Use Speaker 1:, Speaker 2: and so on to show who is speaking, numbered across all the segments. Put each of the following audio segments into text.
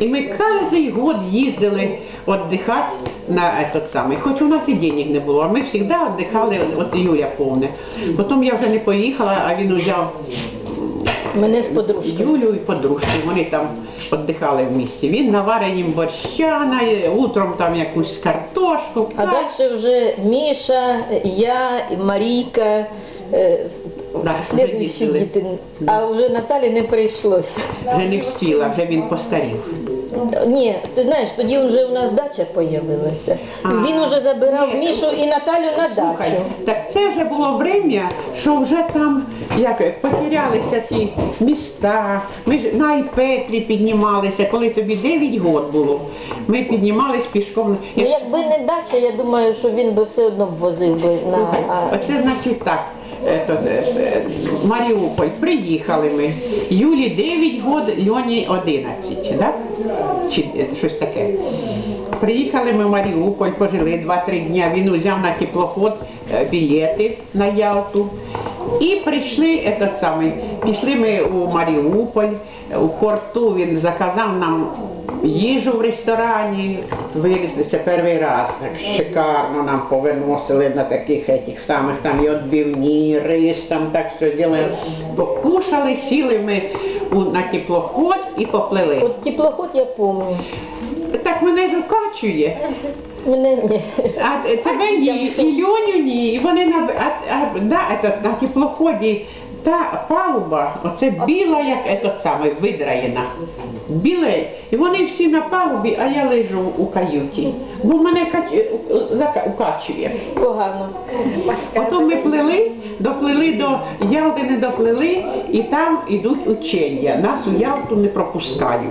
Speaker 1: І ми кожен год їздили віддихати на этот самий. Хоч у нас і денег не було, а ми завжди віддихали, от Юля повне. Потім я вже не поїхала, а він узяв
Speaker 2: Мене з подружкою.
Speaker 1: Юлю і подружку, вони там віддихали в місті. Він наварив їм борща, на- утром там якусь картошку.
Speaker 2: А
Speaker 1: Так.
Speaker 2: далі вже Міша, я, і Марійка, е,
Speaker 1: Да, вже
Speaker 2: діти. А вже Наталі не прийшлося.
Speaker 1: Вже не встигла, вже він постарів.
Speaker 2: Ні, ти знаєш, тоді вже у нас дача появилася.
Speaker 1: А.
Speaker 2: Він уже забирав
Speaker 1: Ні.
Speaker 2: Мішу і Наталю на
Speaker 1: Слухай,
Speaker 2: дачу.
Speaker 1: так це вже було время, що вже там як потерялися ті міста. Ми ж на Айпетрі піднімалися, коли тобі 9 років було. Ми піднімались пішком.
Speaker 2: Ну якби не дача, я думаю, що він би все одно возив би на а,
Speaker 1: Оце значить так. Е, Маріуполь, приїхали ми. Юлі 9 років, Льоні 11, да? Чи щось таке. Приїхали ми в Маріуполь, пожили 2-3 дні. Він узяв на теплоход е, білети на Ялту. І прийшли этот самий, пішли ми у Маріуполь, у порту він заказав нам їжу в ресторані, вилізли це перший раз, так шикарно нам повиносили на таких этих самих там і відбивні, рис, там так що ділили. Покушали, сіли ми на теплоход і поплили.
Speaker 2: от теплоход я пам'ятаю.
Speaker 1: Так мене ж укачує.
Speaker 2: Мене ні.
Speaker 1: А тебе ні, і Льоню ні, і вони на, а, а, да, это, на теплоході та палуба, оце біла, як этот самий, видраєна. Біле, і вони всі на палубі, а я лежу у каюті, бо мене зака- укачує.
Speaker 2: Погано.
Speaker 1: Потім ми плили, доплили до Ялти, не доплили, і там йдуть учення. Нас у Ялту не пропускають.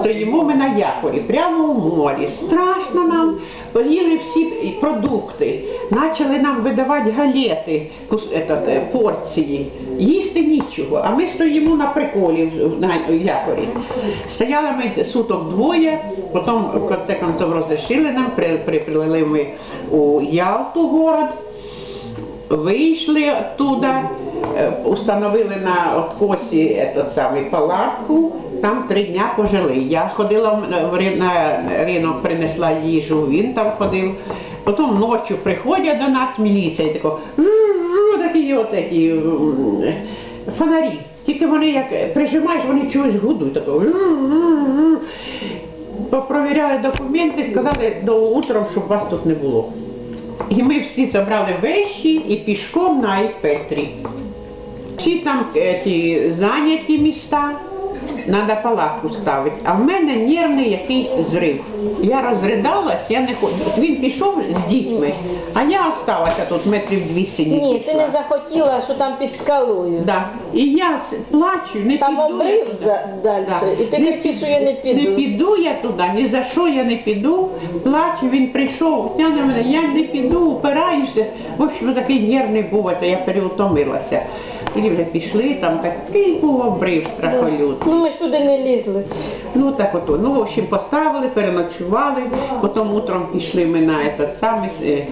Speaker 1: Стоїмо ми на якорі, прямо у морі. Страшно нам. Поїли всі продукти, почали нам видавати галети, е, порції. Їсти нічого, а ми стоїмо на приколі на якорі. Стояли ми суток двоє, потім в конце концов розрішили нам, при, при, ми у Ялту город. Вийшли оттуда, е, установили на откосі самий палатку, там три дня пожили. Я ходила на ринок, принесла їжу, він там ходив. Потім ночі приходять до нас міліція і тако, «Жу-жу», такі от такі м, фонарі. Тільки вони як прижимаєш, вони чогось гудуть, такого. Попровіряли документи, сказали до утром, щоб вас тут не було. І ми всі забрали вещі і пішком на Айпетрі. Всі там е, ті зайняті міста, треба палатку ставити. А в мене нервний якийсь зрив. Я розридалась, я не хочу. Він пішов з дітьми, а я осталася тут метрів 200 не
Speaker 2: Ні, ти не захотіла, що там під скалою.
Speaker 1: Да. І я с- плачу, не
Speaker 2: Там
Speaker 1: піду. я
Speaker 2: обрив
Speaker 1: туди.
Speaker 2: за- і ти кричиш, що я не піду.
Speaker 1: Не піду я туди, ні за що я не піду. Плачу, він прийшов, тягне мене, я не піду, упираюся. В общем, такий нервний був, це я переутомилася. Тоді вже пішли, там такий був обрив страхолют.
Speaker 2: Ну ми ж туди не лізли.
Speaker 1: Ну так ото, ну в общем поставили, переночували, потім утром пішли ми на этот самий, е,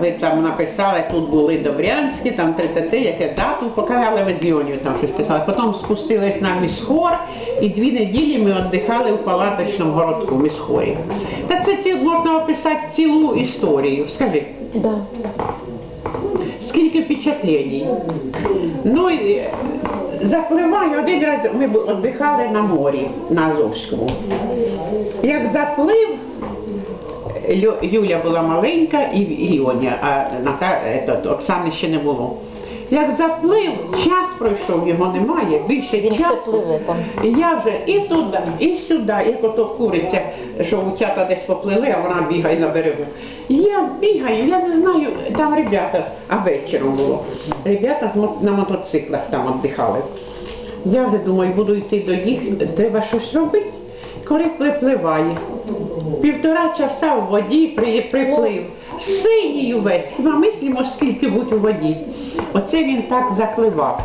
Speaker 1: ви там написали, тут були Добрянські, там те, яке дату показали, ви з Льонію там щось писали. Потім спустились на міськор і дві неділі ми віддихали в палаточному городку в міськорі. Та це ці, можна описати цілу історію. Скажи,
Speaker 2: Да.
Speaker 1: скільки впечатлень. Ну е, один раз ми віддихали на морі, на Азовському. Як заплив, Юля була маленька і Іоня, а ето, Оксани ще не було. Як заплив, час пройшов, його немає, більше
Speaker 2: Він
Speaker 1: часу.
Speaker 2: пливе там.
Speaker 1: І я вже і туди, і сюди, як ото куриця, що утята десь поплили, а вона бігає на берегу. І я бігаю, я не знаю, там ребята, а вечором було. Ребята на мотоциклах там віддихали. Я вже думаю, буду йти до їх, треба щось робити. Коли припливає. Півтора часа в воді при, приплив. Синій увесь. Ми мислимо, скільки будь у воді. Оце він так закливав.